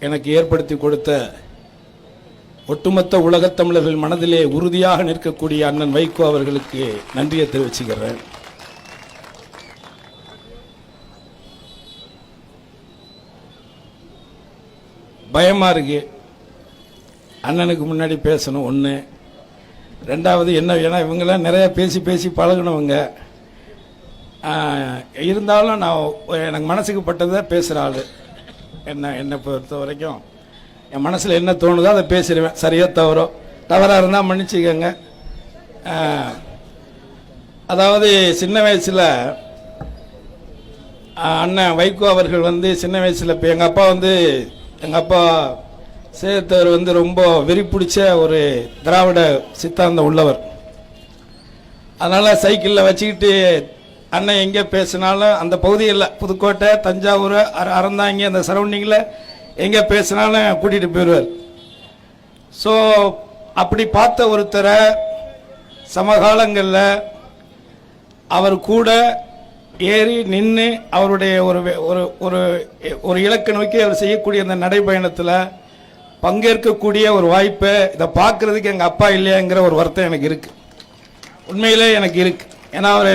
எனக்கு ஏற்படுத்தி கொடுத்த ஒட்டுமொத்த உலகத் தமிழர்கள் மனதிலே உறுதியாக நிற்கக்கூடிய அண்ணன் வைகோ அவர்களுக்கு நன்றியை தெரிவிச்சுக்கிறேன். பயமாக இருக்கு. அண்ணனுக்கு முன்னாடி பேசணும் ஒன்று ரெண்டாவது என்ன ஏன்னா இவங்கெல்லாம் நிறைய பேசி பேசி பழகினவங்க. இருந்தாலும் நான் எனக்கு மனசுக்கு பட்டதை பேசுகிற ஆள். என்ன என்னை பொறுத்த வரைக்கும் என் மனசில் என்ன தோணுதோ அதை பேசிடுவேன். சரியாக தவறோ. தவறாக இருந்தால் மன்னிச்சுக்கோங்க. அதாவது சின்ன வயசில் அண்ணன் வைகோ அவர்கள் வந்து சின்ன வயசில் இப்போ எங்கள் அப்பா வந்து எங்கள் அப்பா சேத்தவர் வந்து ரொம்ப வெறி பிடிச்ச ஒரு திராவிட சித்தாந்தம் உள்ளவர். அதனால் சைக்கிளில் வச்சுக்கிட்டு அண்ணன் எங்கே பேசினாலும் அந்த பகுதியில் புதுக்கோட்டை தஞ்சாவூர் அர அறந்தாங்கி அந்த சரௌண்டிங்கில் எங்கே பேசினாலும் கூட்டிகிட்டு போயிடுவார். ஸோ அப்படி பார்த்த ஒருத்தரை சமகாலங்களில் அவர் கூட ஏறி நின்று அவருடைய ஒரு வே- ஒரு ஒரு ஒரு இலக்கு நோக்கி அவர் செய்யக்கூடிய அந்த நடைபயணத்தில் பங்கேற்கக்கூடிய ஒரு வாய்ப்பை இதை பார்க்குறதுக்கு எங்கள் அப்பா இல்லையாங்கிற ஒரு வருத்தம் எனக்கு இருக்குது உண்மையிலே எனக்கு இருக்குது ஏன்னா அவர்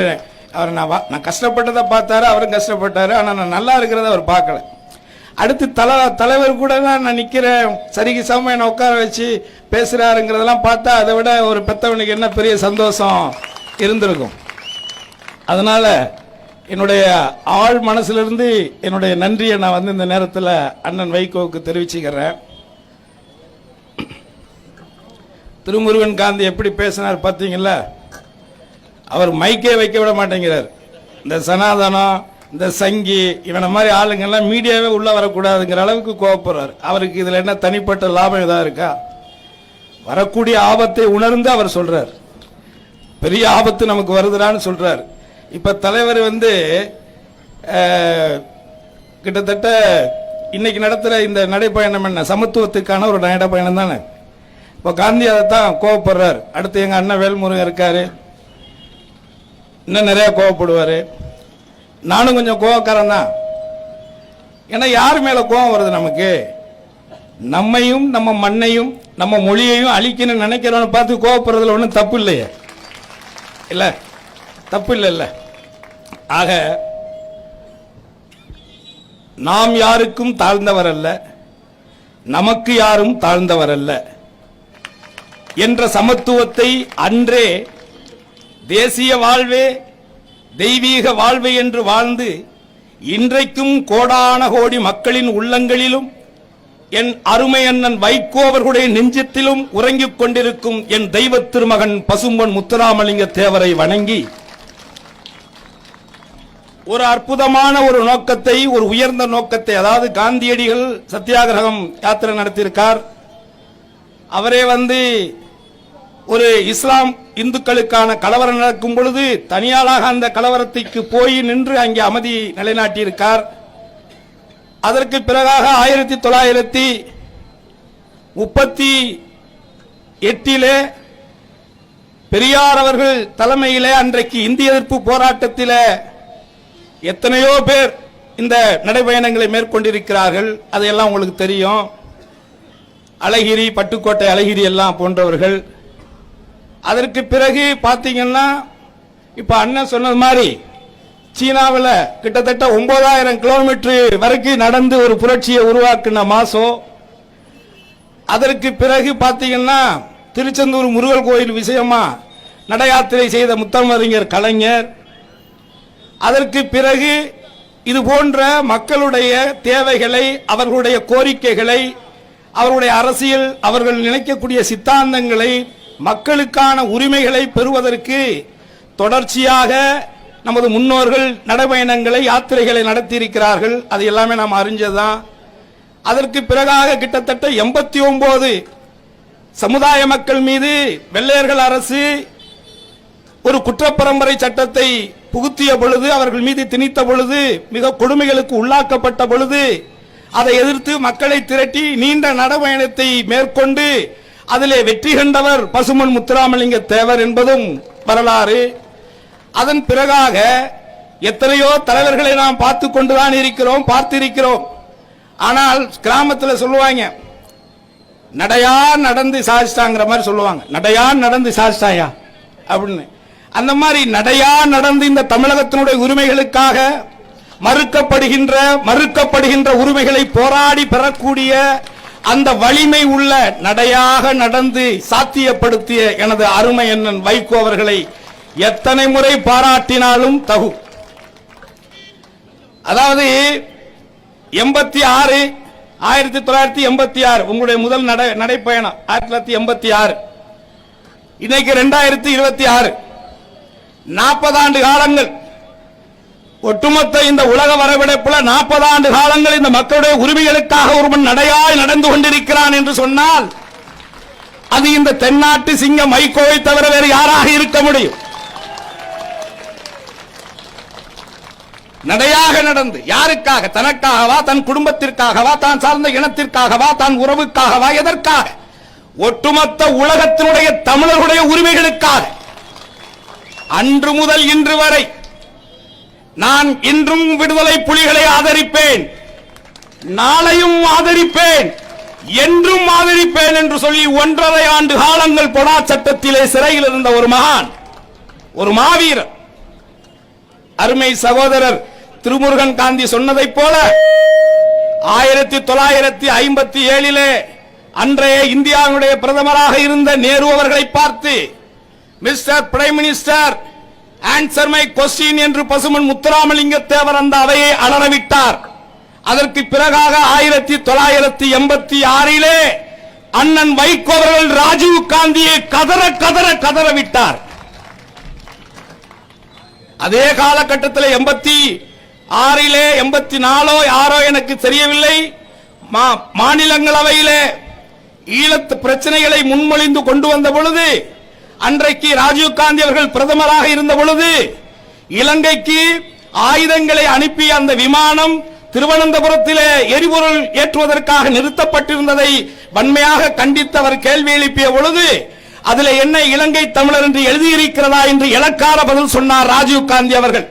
அவர் நான் வா- நான் கஷ்டப்பட்டதை பார்த்தாரு அவரும் கஷ்டப்பட்டாரு. ஆனால் நான் நல்லா இருக்கிறத அவர் பார்க்கல. அடுத்து தலை தலைவர் கூட தான் நான் நிற்கிறேன் சரிக்கு சம என்னை உட்கார வச்சு பேசுகிறாருங்கிறதெல்லாம் பார்த்தா அதை விட ஒரு பெத்தவனுக்கு என்ன பெரிய சந்தோஷம் இருந்திருக்கும். அதனால் என்னுடைய ஆழ் மனசிலிருந்து என்னுடைய நன்றியை நான் வந்து இந்த நேரத்தில் அண்ணன் வைகோவுக்கு தெரிவிச்சுக்கிறேன். திருமுருகன் காந்தி எப்படி பேசினார் பார்த்தீங்களா? அவர் மைக்கே வைக்க விட மாட்டேங்கிறார். இந்த சனாதனம் இந்த சங்கி இவனை மாதிரி ஆளுங்கெல்லாம் மீடியாவே உள்ளே வரக்கூடாதுங்கிற அளவுக்கு கோவப்படுறார். அவருக்கு இதில் என்ன தனிப்பட்ட லாபம் எதாவது இருக்கா? வரக்கூடிய ஆபத்தை உணர்ந்து அவர் சொல்கிறார் பெரிய ஆபத்து நமக்கு வருதுடான்னு சொல்கிறார் இப்போ தலைவர் வந்து கிட்டத்தட்ட இன்னைக்கு நடத்துகிற இந்த நடைப்பயணம் என்ன? சமத்துவத்துக்கான ஒரு நடைப்பயணம் தானே? இப்போ காந்தி அதை தான் கோவப்படுறார். அடுத்து எங்கள் அண்ணன் வேல்முருகன் இருக்காரு. இன்னும் நிறைய கோவப்படுவார். நானும் கொஞ்சம் கோவக்காரன் தான் ஏன்னா யார் மேலே கோவம் வருது நமக்கு? நம்மையும் நம்ம மண்ணையும் நம்ம மொழியையும் அழிக்கணும்னு நினைக்கிறவனை பார்த்து கோவப்படுறதுல ஒன்றும் தப்பு இல்லையே. இல்லை தப்பு இல்லைல்ல ஆக நாம் யாருக்கும் தாழ்ந்தவர் அல்ல. நமக்கு யாரும் தாழ்ந்தவர் அல்ல. என்ற சமத்துவத்தை அன்றே தேசிய வாழ்வே தெய்வீக வாழ்வு என்று வாழ்ந்து இன்றைக்கும் கோடான கோடி மக்களின் உள்ளங்களிலும் என் அருமை அண்ணன் வைகோ அவர்களுடைய நெஞ்சத்திலும் உறங்கிக் கொண்டிருக்கும் என் தெய்வ திருமகன் பசும்பொன் முத்துராமலிங்க தேவரை வணங்கி ஒரு அற்புதமான ஒரு நோக்கத்தை ஒரு உயர்ந்த நோக்கத்தை அதாவது காந்தியடிகள் சத்தியாகிரகம் யாத்திரை நடத்தியிருக்கார். அவரே வந்து ஒரு இஸ்லாம் இந்துக்களுக்கான கலவரம் நடக்கும் பொழுது தனியாளாக அந்த கலவரத்துக்கு போய் நின்று அங்கே அமைதி நிலைநாட்டியிருக்கார். அதற்கு பிறகாக ஆயிரத்தி தொள்ளாயிரத்தி முப்பத்தி எட்டிலே பெரியார் அவர்கள் தலைமையிலே அன்றைக்கு இந்திய எதிர்ப்பு போராட்டத்தில் எத்தனையோ பேர் இந்த நடைபயணங்களை மேற்கொண்டிருக்கிறார்கள். அதையெல்லாம் உங்களுக்கு தெரியும். அழகிரி பட்டுக்கோட்டை அழகிரி எல்லாம் போன்றவர்கள். அதற்கு பிறகு பார்த்தீங்கன்னா இப்ப அண்ணன் சொன்னது மாதிரி சீனாவில் கிட்டத்தட்ட ஒன்பதாயிரம் கிலோமீட்டர் வரைக்கும் நடந்து ஒரு புரட்சியை உருவாக்குன மாசம் அதற்கு பிறகு பார்த்தீங்கன்னா திருச்செந்தூர் முருகல் கோயில் விஷயமா நட யாத்திரை செய்த முத்தமறிஞர் கலைஞர். அதற்கு பிறகு இது போன்ற மக்களுடைய தேவைகளை அவர்களுடைய கோரிக்கைகளை அவர்களுடைய அரசியல் அவர்கள் நினைக்கக்கூடிய சித்தாந்தங்களை மக்களுக்கான உரிமைகளை பெறுவதற்கு தொடர்ச்சியாக நமது முன்னோர்கள் நடைபயணங்களை யாத்திரைகளை நடத்தியிருக்கிறார்கள். அது எல்லாமே நாம் அறிஞ்சதுதான். அதற்கு பிறகாக கிட்டத்தட்ட எண்பத்தி ஒன்பது சமுதாய மக்கள் மீது வெள்ளையர்கள் அரசு ஒரு குற்றப்பரம்பரை சட்டத்தை புகுத்திய பொழுது அவர்கள் மீது திணித்த பொழுது மிக கொடுமைகளுக்கு உள்ளாக்கப்பட்ட பொழுது அதை எதிர்த்து மக்களை திரட்டி நீண்ட நடைபயணத்தை மேற்கொண்டு அதிலே வெற்றி கண்டவர் பசுமன் முத்துராமலிங்க தேவர் என்பதும் வரலாறு. அதன் பிறகாக எத்தனையோ தலைவர்களை நாம் பார்த்து கொண்டுதான் இருக்கிறோம் பார்த்திருக்கிறோம். ஆனால் கிராமத்தில் சொல்லுவாங்க நடையா நடந்து சாதிச்சிட்டாங்கிற மாதிரி சொல்லுவாங்க. நடையா நடந்து சாதிச்சிட்டாயா? அப்படின்னு. அந்த மாதிரி நடையா நடந்து இந்த தமிழகத்தினுடைய உரிமைகளுக்காக மறுக்கப்படுகின்ற மறுக்கப்படுகின்ற உரிமைகளை போராடி பெறக்கூடிய அந்த வலிமை உள்ள நடையாக நடந்து சாத்தியப்படுத்திய எனது அருமை அண்ணன் வைகோ அவர்களை எத்தனை முறை பாராட்டினாலும் தகு. அதாவது எண்பத்தி ஆறு ஆயிரத்தி தொள்ளாயிரத்தி எண்பத்தி ஆறு உங்களுடைய முதல் நடை நடைப்பயணம் ஆயிரத்தி தொள்ளாயிரத்தி எண்பத்தி ஆறு. இன்னைக்கு ரெண்டாயிரத்தி இருபத்தி ஆறு. நாற்பது ஆண்டு காலங்கள். ஒட்டுமொத்த இந்த உலக வரவிடைப்புல நாற்பது ஆண்டு காலங்கள் இந்த மக்களுடைய உரிமைகளுக்காக ஒருவன் நடையாய் நடந்து கொண்டிருக்கிறான் என்று சொன்னால் அது இந்த தென்னாட்டு சிங்க மைக்கோவை தவிர வேறு யாராக இருக்க முடியும்? நடையாக நடந்து யாருக்காக? தனக்காகவா? தன் குடும்பத்திற்காகவா? தான் சார்ந்த இனத்திற்காகவா? தான் உறவுக்காகவா? எதற்காக? ஒட்டுமொத்த உலகத்தினுடைய தமிழர்களுடைய உரிமைகளுக்காக. அன்று முதல் இன்று வரை நான் இன்றும் விடுதலை புலிகளை ஆதரிப்பேன். நாளையும் ஆதரிப்பேன். என்றும் ஆதரிப்பேன் என்று சொல்லி ஒன்றரை ஆண்டு காலங்கள் பொடா சட்டத்திலே சிறையில் இருந்த ஒரு மகான் ஒரு மாவீரர் அருமை சகோதரர் திருமுருகன் காந்தி சொன்னதைப் போல ஆயிரத்தி தொள்ளாயிரத்தி ஐம்பத்தி ஏழிலே அன்றைய இந்தியாவுடைய பிரதமராக இருந்த நேரு அவர்களை பார்த்து Mr prime minister answer my question என்று பசுமன் முத்துராமலிங்க தேவர் அந்த அவையை அலறவிட்டார். அதற்கு பிறகாக ஆயிரத்தி தொள்ளாயிரத்தி எண்பத்தி ஆறிலே அண்ணன் வைகோ அவர்கள் ராஜீவ் காந்தியை கதற கதற கதற விட்டார். அதே காலகட்டத்தில் எண்பத்தி ஆறிலே எண்பத்தி நாலோ யாரோ எனக்கு தெரியவில்லை. மா- மாநிலங்களவையிலே ஈழத்து பிரச்சனைகளை முன்மொழிந்து கொண்டு வந்த பொழுது அன்றைக்கு ராஜீவ் காந்தி அவர்கள் பிரதமராக இருந்த பொழுது இலங்கைக்கு ஆயுதங்களை அனுப்பிய அந்த விமானம் திருவனந்தபுரத்திலே எரிபொருள் ஏற்றுவதற்காக நிறுத்தப்பட்டிருந்ததை வன்மையாக கண்டித்து அவர் கேள்வி எழுப்பிய பொழுது அதுல என்ன இலங்கை தமிழர் என்று எழுதியிருக்கிறதா? என்று இலக்கார பதில் சொன்னார் ராஜீவ் காந்தி அவர்கள்.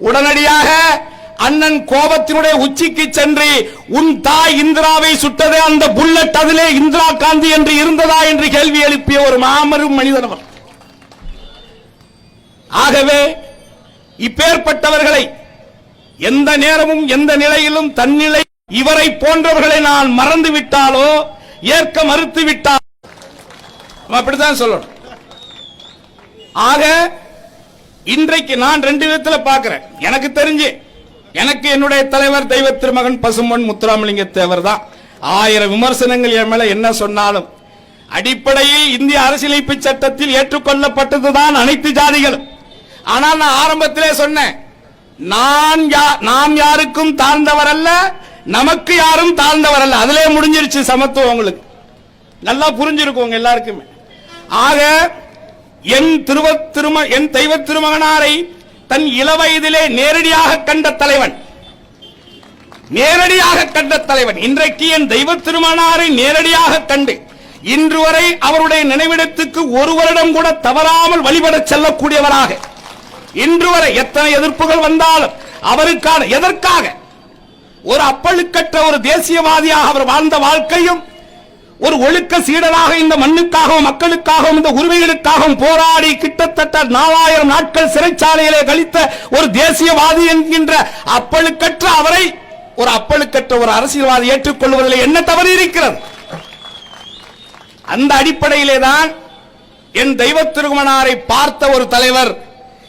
உடனடியாக அண்ணன் கோபத்தினுடைய உச்சிக்கு சென்று உன் தாய் இந்திராவை சுட்டதே அந்த புல்லட் அதிலே இந்திரா காந்தி என்று இருந்ததா? என்று கேள்வி எழுப்பிய ஒரு மாமரும் மனிதனவர் ஆகவே இப்பேற்பட்டவர்களை எந்த நேரமும் எந்த நிலையிலும் தன்னிலை இவரை போன்றவர்களை நான் மறந்து விட்டாலோ ஏற்க மறுத்து விட்டால் அப்படித்தான் சொல்லணும். ஆக இன்றைக்கு நான் ரெண்டு விதத்துல பார்க்கிறேன். எனக்கு தெரிஞ்சு எனக்கு என்னுடைய தலைவர் தெய்வ திருமகன் பசுமன் முத்துராமலிங்க தேவர் தான். ஆயிரம் விமர்சனங்கள் என் மேல என்ன சொன்னாலும் அடிப்படையில் இந்திய அரசியலமைப்பு சட்டத்தில் ஏற்றுக்கொள்ளப்பட்டதுதான் அனைத்து ஜாதிகளும். ஆனால் நான் ஆரம்பத்திலே சொன்னேன் நான் யா- நாம் யாருக்கும் தாழ்ந்தவர் அல்ல நமக்கு யாரும் தாழ்ந்தவர் அல்ல அதிலே முடிஞ்சிருச்சு சமத்துவம் உங்களுக்கு. நல்லா புரிஞ்சிருக்கும் உங்க எல்லாருக்குமே. ஆக என் திருவ திரும என் தெய்வ திருமகனாரை தன் இளவயதிலே நேரடியாக கண்ட தலைவன். நேரடியாக கண்ட தலைவன். இன்றைக்கு என் தெய்வ திருமணாரை நேரடியாக கண்டு இன்று வரை அவருடைய நினைவிடத்துக்கு ஒரு வருடம் கூட தவறாமல் வழிபடச் செல்லக்கூடியவராக. இன்று வரை எத்தனை எதிர்ப்புகள் வந்தாலும் அவருக்கான எதற்காக? ஒரு அப்பழுக்கற்ற ஒரு தேசியவாதியாக அவர் வாழ்ந்த வாழ்க்கையும் ஒரு ஒழுக்க சீடராக இந்த மண்ணுக்காகவும் மக்களுக்காகவும் இந்த உரிமைகளுக்காகவும் போராடி கிட்டத்தட்ட நாலாயிரம் நாட்கள் சிறைச்சாலையிலே கழித்த ஒரு தேசியவாதி என்கின்ற அப்பழுக்கற்ற அவரை ஒரு அப்பழுக்கற்ற ஒரு அரசியல்வாதி ஏற்றுக்கொள்வதில் என்ன தவறு இருக்கிறது? அந்த அடிப்படையிலே தான் என் தெய்வ திருமணாரை பார்த்த ஒரு தலைவர்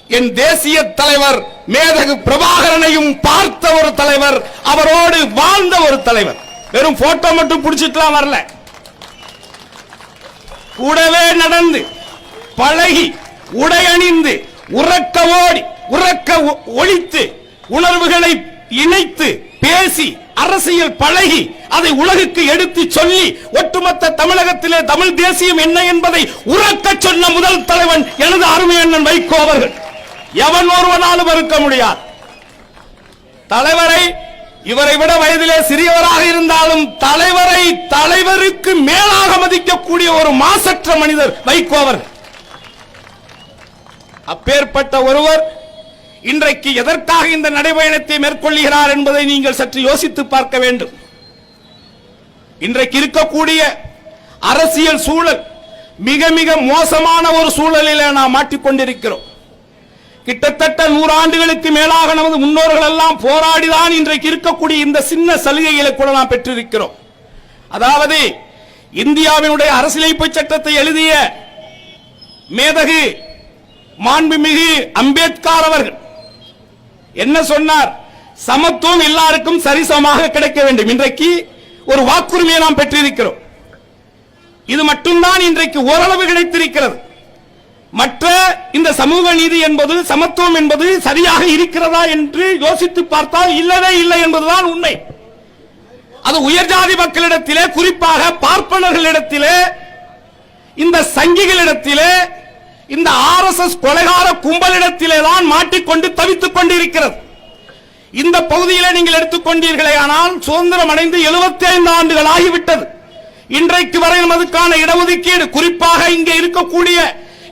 என் தேசிய தலைவர் மேதகு பிரபாகரனையும் பார்த்த ஒரு தலைவர் அவரோடு வாழ்ந்த ஒரு தலைவர். வெறும் போட்டோ மட்டும் பிடிச்சிட்டுலாம் வரல. கூடவே நடந்து பழகி உடையணிந்து உறக்க ஓடி உறக்க ஒ- ஒழித்து உணர்வுகளை இணைத்து பேசி அரசியல் பழகி அதை உலகுக்கு எடுத்து சொல்லி ஒட்டுமொத்த தமிழகத்திலே தமிழ் தேசியம் என்ன என்பதை உறக்க சொன்ன முதல் தலைவன் எனது அருமை அண்ணன் வைகோ அவர்கள். எவன் ஒருவனாலும் மறுக்க முடியாது. தலைவரை இவரை விட வயதிலே சிறியவராக இருந்தாலும் தலைவரை தலைவருக்கு மேலாக மதிக்கக்கூடிய ஒரு மாசற்ற மனிதர் வைகோ அவர்கள். அப்பேற்பட்ட ஒருவர் இன்றைக்கு எதற்காக இந்த நடைபயணத்தை மேற்கொள்கிறார் என்பதை நீங்கள் சற்று யோசித்து பார்க்க வேண்டும். இன்றைக்கு இருக்கக்கூடிய அரசியல் சூழல் மிக மிக மோசமான ஒரு சூழலில் நாம் மாட்டிக்கொண்டிருக்கிறோம். கிட்டத்தட்ட நூறாண்டுகளுக்கு மேலாக நமது முன்னோர்கள் எல்லாம் போராடிதான் இன்றைக்கு இருக்கக்கூடிய இந்த சின்ன சலுகைகளை கூட நாம் பெற்றிருக்கிறோம். அதாவது இந்தியாவினுடைய அரசியலமைப்பு சட்டத்தை எழுதிய மேதகு மாண்புமிகு அம்பேத்கர் அவர்கள் என்ன சொன்னார்? சமத்துவம் எல்லாருக்கும் சரிசமமாக கிடைக்க வேண்டும். இன்றைக்கு ஒரு வாக்குரிமையை நாம் பெற்றிருக்கிறோம். இது மட்டும்தான் இன்றைக்கு ஓரளவு கிடைத்திருக்கிறது. மற்ற இந்த சமூக நீதி என்பது சமத்துவம் என்பது சரியாக இருக்கிறதா என்று யோசித்து பார்த்தால் இல்லவே இல்லை என்பதுதான் உண்மை. அது உயர்ஜாதி மக்களிடத்திலே குறிப்பாக பார்ப்பனர்களிடத்திலே இந்த சங்கிகளிடத்திலே இந்த ஆர் எஸ் எஸ் கொலைகார கும்பலிடத்திலே தான் மாட்டிக்கொண்டு தவித்துக் கொண்டிருக்கிறது. இந்த பகுதியிலே நீங்கள் எடுத்துக்கொண்டீர்களே ஆனால் சுதந்திரம் அடைந்து 75 ஆண்டுகள் ஆகிவிட்டது. இன்றைக்கு வரை நமதுக்கான இடஒதுக்கீடு குறிப்பாக இங்கே இருக்கக்கூடிய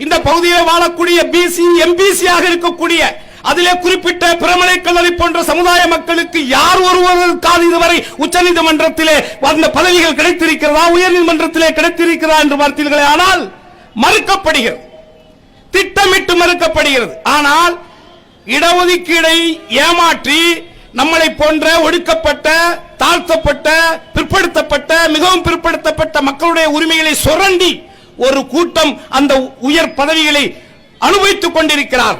இந்த பகுதியில் வாழக்கூடிய பிசி எம்பிசி ஆக இருக்கக்கூடிய அதிலே குறிப்பிட்ட பிரமலை கல்லறை போன்ற சமுதாய மக்களுக்கு யார் ஒருவருக்காவது இதுவரை உச்சநீதிமன்றத்திலே அந்த பதவிகள் கிடைத்திருக்கிறதா உயர்நீதிமன்றத்திலே கிடைத்திருக்கிறதா என்று பார்த்தீர்களே ஆனால் மறுக்கப்படுகிறது. திட்டமிட்டு மறுக்கப்படுகிறது. ஆனால் இடஒதுக்கீடை ஏமாற்றி நம்மளை போன்ற ஒடுக்கப்பட்ட தாழ்த்தப்பட்ட பிற்படுத்தப்பட்ட மிகவும் பிற்படுத்தப்பட்ட மக்களுடைய உரிமைகளை சுரண்டி ஒரு கூட்டம் அந்த உயர் பதவிகளை அனுபவித்துக் கொண்டிருக்கிறார்.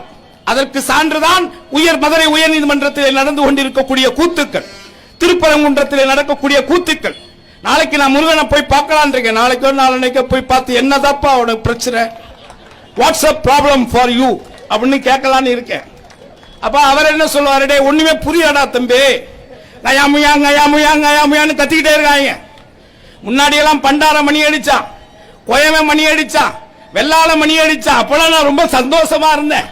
அதற்கு சான்றுதான் உயர் மதுரை உயர் நீதிமன்றத்தில் நடந்து கொண்டிருக்கக்கூடிய கூத்துக்கள். திருப்பரங்குன்றத்தில் நடக்கக்கூடிய கூத்துக்கள். நாளைக்கு நான் முருகனை போய் பார்க்கலான் இருக்கேன். நாளைக்கோ நாளைக்கோ போய் பார்த்து என்னதாப்பா அவனுக்கு பிரச்சனை? வாட்ஸ்அப் ப்ராப்ளம் ஃபார் யூ அப்படின்னு கேட்கலான்னு இருக்கேன். அப்ப அவர் என்ன சொல்லுவாரு? டே ஒண்ணுமே புரியாடா தம்பி. கயாமுயா கயாமுயா கயாமுயான்னு கத்திக்கிட்டே இருக்காங்க. முன்னாடியெல்லாம் பண்டார மணி அடிச்சான். கோயவன் மணி அடிச்சான் வெள்ளாள மணி அடிச்சான் அப்பெல்லாம் நான் ரொம்ப சந்தோஷமா இருந்தேன்.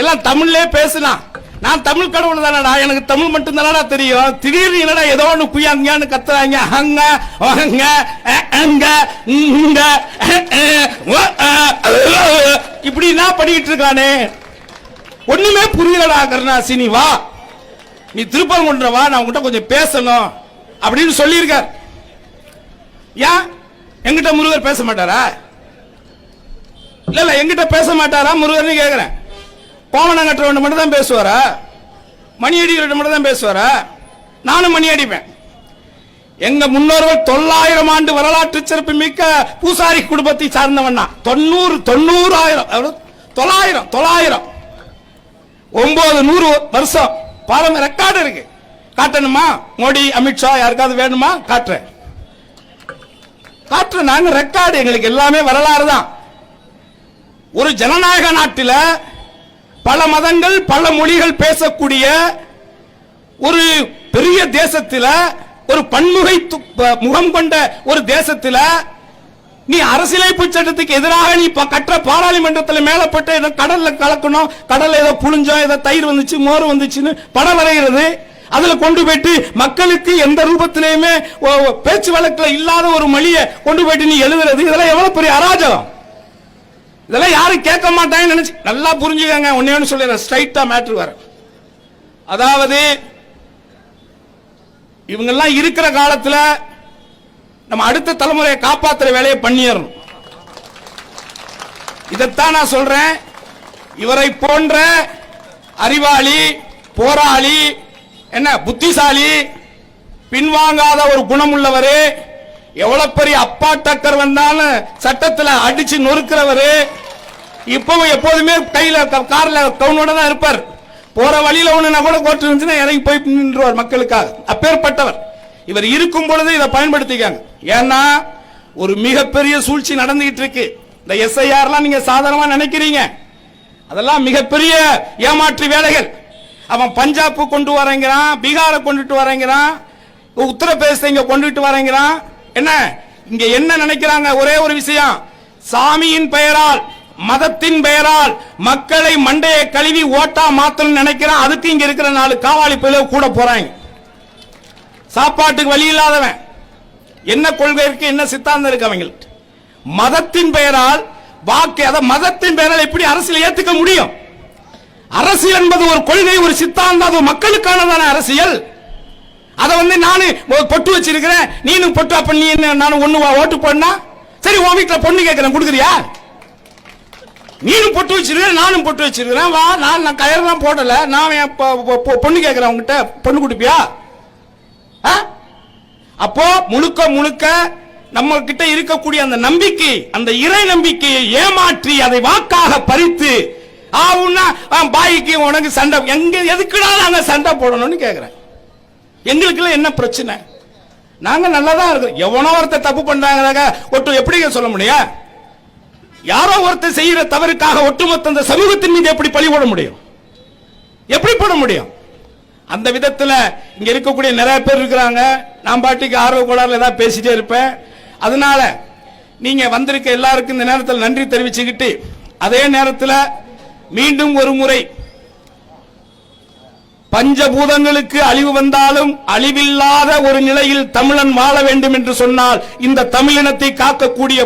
எல்லாம் தமிழ்லே பேசினான் நான் தமிழ் கடவுள் தானடா எனக்கு தமிழ் மட்டும் தானடா தெரியும். திடீர்னு என்னடா ஏதோ ஒன்று குயாங்கன்னு கத்துறாங்க. அங்க அங்க அங்க இங்க இப்படி என்ன படிக்கிட்டு இருக்கானே. ஒண்ணுமே புரியலடா கருணாசி நீ வா. நீ திருப்பரங்குன்ற வா நான் உங்ககிட்ட கொஞ்சம் பேசணும் அப்படின்னு சொல்லியிருக்கார். ஏன்? எங்கிட்ட முருகர் பேச மாட்டாரா? இல்ல இல்ல எங்கிட்ட பேச மாட்டாரா? முருகர்னு கேக்குறேன். கோவணம் கட்டுறவன் மட்டும் தான் பேசுவாரா? மணி அடிக்கிறவன் மட்டும் தான் பேசுவாரா? நானும் மணி அடிப்பேன். எங்க முன்னோர்கள் தொள்ளாயிரம் ஆண்டு வரலாற்று சிறப்பு மிக்க பூசாரி குடும்பத்தை சார்ந்தவன் தான் தொண்ணூறு தொண்ணூறாயிரம் தொள்ளாயிரம் தொள்ளாயிரம். ஒன்பது நூறு வருஷம் பாரம்பரிய ரெக்கார்டு இருக்கு. காட்டணுமா? மோடி அமித்ஷா யாருக்காவது வேணுமா? காட்டுறேன். காற்று நாங்க ரெக்கார்டு எங்களுக்கு எல்லாமே வரலாறு தான். ஒரு ஜனநாயக நாட்டில் பல மதங்கள் பல மொழிகள் பேசக்கூடிய ஒரு பெரிய தேசத்தில் ஒரு பன்முகை து- முகம் கொண்ட ஒரு தேசத்தில் நீ அரசியலமைப்பு சட்டத்துக்கு எதிராக நீ கற்ற கட்டுற பாராளுமன்றத்தில் மேலப்பட்ட ஏதோ கடல்ல கலக்கணும் கடல்ல ஏதோ புளிஞ்சோம் ஏதோ தயிர் வந்துச்சு மோர் வந்துச்சுன்னு படம் வரைகிறது. அதுல கொண்டு போயிட்டு மக்களுக்கு எந்த ரூபத்திலையுமே பேச்சு வழக்கில் இல்லாத ஒரு மொழியை கொண்டு போயிட்டு நீ எழுதுறது இதெல்லாம் எவ்வளவு பெரிய அராஜகம்? இதெல்லாம் யாரும் கேட்க மாட்டாங்கன்னு நினைச்சு நல்லா புரிஞ்சுக்கங்க ஒன்னு சொல்லிடுறேன் ஸ்ட்ரைட்டா மேட்ரு வர அதாவது இவங்கெல்லாம் இருக்கிற காலத்துல நம்ம அடுத்த தலைமுறையை காப்பாத்துற வேலையை பண்ணிடணும். இதைத்தான் நான் சொல்றேன். இவரை போன்ற அறிவாளி போராளி என்ன புத்திசாலி? பின்வாங்காத ஒரு குணம் உள்ளவர் எவ்வளவு பெரிய அப்பா டக்கர் வந்தாலும் சட்டத்தில் அடிச்சு நொறுக்கிறவர். இப்பவும் எப்போதுமே கையில கார்ல கவுனோட தான் இருப்பார். போற வழியில ஒண்ணுனா கூட கோட்டு இருந்துச்சுன்னா இறங்கி போய் நின்றுவார் மக்களுக்காக. அப்பேற்பட்டவர். இவர் இருக்கும் பொழுது இதை பயன்படுத்திக்காங்க ஏன்னா ஒரு மிகப்பெரிய சூழ்ச்சி நடந்துகிட்டு இருக்கு. இந்த எஸ்ஐஆர்லாம் நீங்க சாதாரணமா நினைக்கிறீங்க. அதெல்லாம் மிகப்பெரிய ஏமாற்று வேலைகள். அவன் பஞ்சாப் கொண்டு வரங்கிறான் பீகாரை கொண்டுட்டு வரங்கிறான் உத்தரப்பிரதேச இங்க கொண்டுட்டு வரங்கிறான். என்ன? இங்க என்ன நினைக்கிறாங்க? ஒரே ஒரு விஷயம். சாமியின் பெயரால் மதத்தின் பெயரால் மக்களை மண்டையை கழுவி ஓட்டா மாத்தணும் நினைக்கிறான். அதுக்கு இங்க இருக்கிற நாலு காவாலி பிள்ளை கூட போறாங்க. சாப்பாட்டுக்கு வழி இல்லாதவன். என்ன கொள்கை இருக்கு? என்ன சித்தாந்தம் இருக்கு அவங்களுக்கு? மதத்தின் பெயரால் வாக்கு அதை மதத்தின் பெயரால் எப்படி அரசியல் ஏத்துக்க முடியும்? அரசியல் என்பது ஒரு கொள்கை ஒரு சித்தாந்தம் அது மக்களுக்கானதான அரசியல். அதை வந்து நானு பொட்டு வச்சிருக்கிறேன். நீனும் பொட்டு அப்ப நீ என்ன நானும் ஒண்ணு வா- ஓட்டு போடனா சரி உன் வீட்டுல பொண்ணு கேட்கிறேன் கொடுக்குறியா? நீனும் பொட்டு வச்சிருக்கிறேன் நானும் பொட்டு வச்சிருக்கிறேன். வா நான் நான் கயர்லாம் போடல. நான் என் பொண்ணு கேட்கிறேன் உங்ககிட்ட பொண்ணு கொடுப்பியா? ஆ? அப்போ முழுக்க முழுக்க நம்ம கிட்ட இருக்கக்கூடிய அந்த நம்பிக்கை அந்த இறை நம்பிக்கையை ஏமாற்றி அதை வாக்காக பறித்து ஆவுன்னா ஆ, பாய்க்கு உனக்கு சண்டை எங்க எதுக்குடா நாங்க சண்டை போடணும்னு கேட்குறேன் எங்களுக்குள்ள என்ன பிரச்சனை? நாங்க நல்லா தான் இருக்கோம் எவனோ ஒருத்தர் தப்பு பண்றாங்க ஒட்டு எப்படிங்க சொல்ல முடியும்? யாரோ ஒருத்தர் செய்யற தவறுக்காக ஒட்டுமொத்த அந்த சமூகத்தின் மீது எப்படி பழி போட முடியும்? எப்படி போட முடியும்? அந்த விதத்தில் இங்க இருக்கக்கூடிய நிறைய பேர் இருக்கிறாங்க. நான் பாட்டிக்கு ஆர்வ கோளாறுல ஏதாவது பேசிட்டே இருப்பேன். அதனால நீங்க வந்திருக்க எல்லாருக்கும் இந்த நேரத்தில் நன்றி தெரிவிச்சுக்கிட்டு அதே நேரத்தில் மீண்டும் ஒரு முறை பஞ்சபூதங்களுக்கு அழிவு வந்தாலும் அழிவில்லாத ஒரு நிலையில் தமிழன் வாழ வேண்டும் என்று சொன்னால் இந்த தமிழினத்தை காக்கக்கூடிய